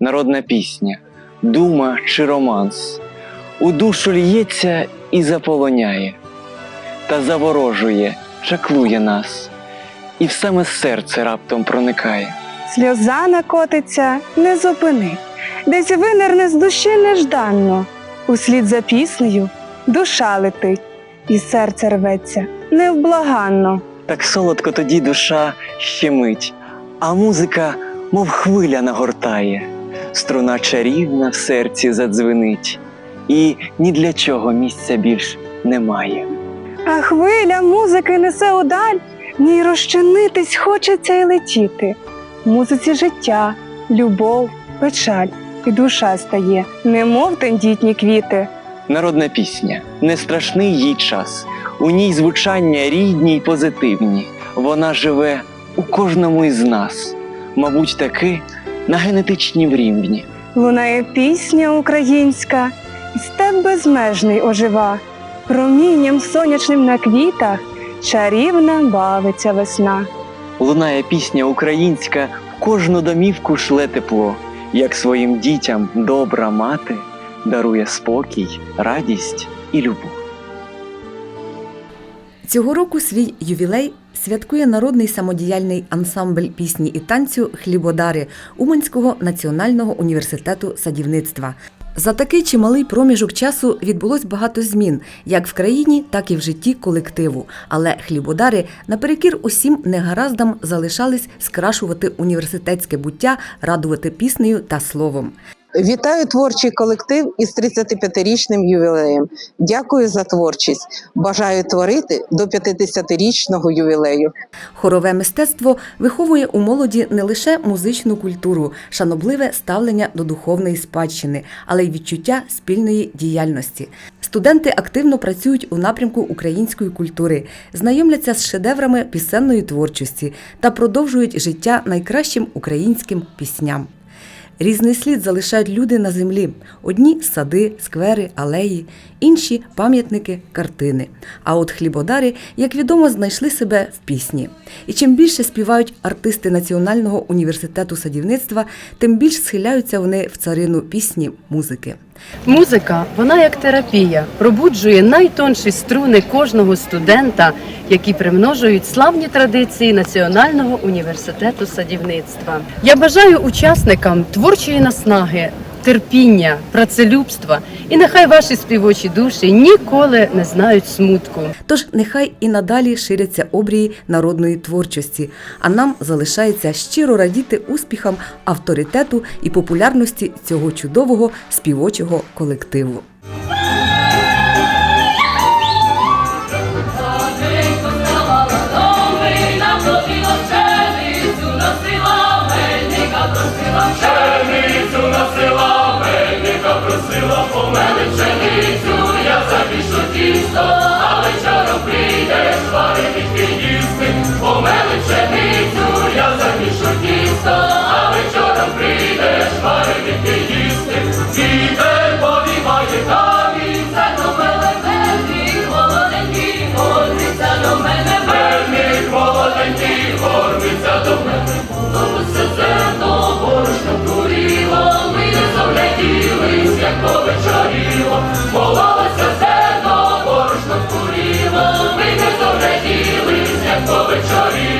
народна пісня, дума чи романс, у душу лється і заполоняє, та заворожує, чаклує нас, і в саме серце раптом проникає. Сльоза накотиться, не зупини, десь винерне з душі нежданно. Услід за піснею душа летить, і серце рветься невблаганно. Так солодко тоді душа щемить, а музика, мов хвиля, нагортає, струна чарівна в серці задзвенить, і ні для чого місця більш немає. А хвиля музики несе удаль, в ній розчинитись хочеться й летіти. В музиці життя, любов, печаль, і душа стає, немов тендітні квіти. Народна пісня не страшний їй час. У ній звучання рідні й позитивні. Вона живе у кожному із нас, мабуть, таки на генетичнім рівні. Лунає пісня українська, і степ безмежний ожива. Промінням сонячним на квітах чарівна бавиться весна. Лунає пісня українська, в кожну домівку шле тепло, як своїм дітям добра мати дарує спокій, радість і любов. Цього року свій ювілей святкує народний самодіяльний ансамбль пісні і танцю Хлібодари Уманського національного університету садівництва. За такий чималий проміжок часу відбулось багато змін як в країні, так і в житті колективу. Але хлібодари наперекір усім негараздам залишались скрашувати університетське буття, радувати піснею та словом. Вітаю творчий колектив із 35-річним ювілеєм. Дякую за творчість. Бажаю творити до 50-річного ювілею. Хорове мистецтво виховує у молоді не лише музичну культуру, шанобливе ставлення до духовної спадщини, але й відчуття спільної діяльності. Студенти активно працюють у напрямку української культури, знайомляться з шедеврами пісенної творчості та продовжують життя найкращим українським пісням. Різний слід залишають люди на землі: одні сади, сквери, алеї, інші пам'ятники, картини. А от хлібодари, як відомо, знайшли себе в пісні. І чим більше співають артисти Національного університету садівництва, тим більш схиляються вони в царину пісні музики. Музика, вона як терапія, пробуджує найтонші струни кожного студента, які примножують славні традиції Національного університету садівництва. Я бажаю учасникам творчої наснаги, терпіння, працелюбства, і нехай ваші співочі душі ніколи не знають смутку. Тож нехай і надалі ширяться обрії народної творчості, а нам залишається щиро радіти успіхам, авторитету і популярності цього чудового співочого колективу. Ojca i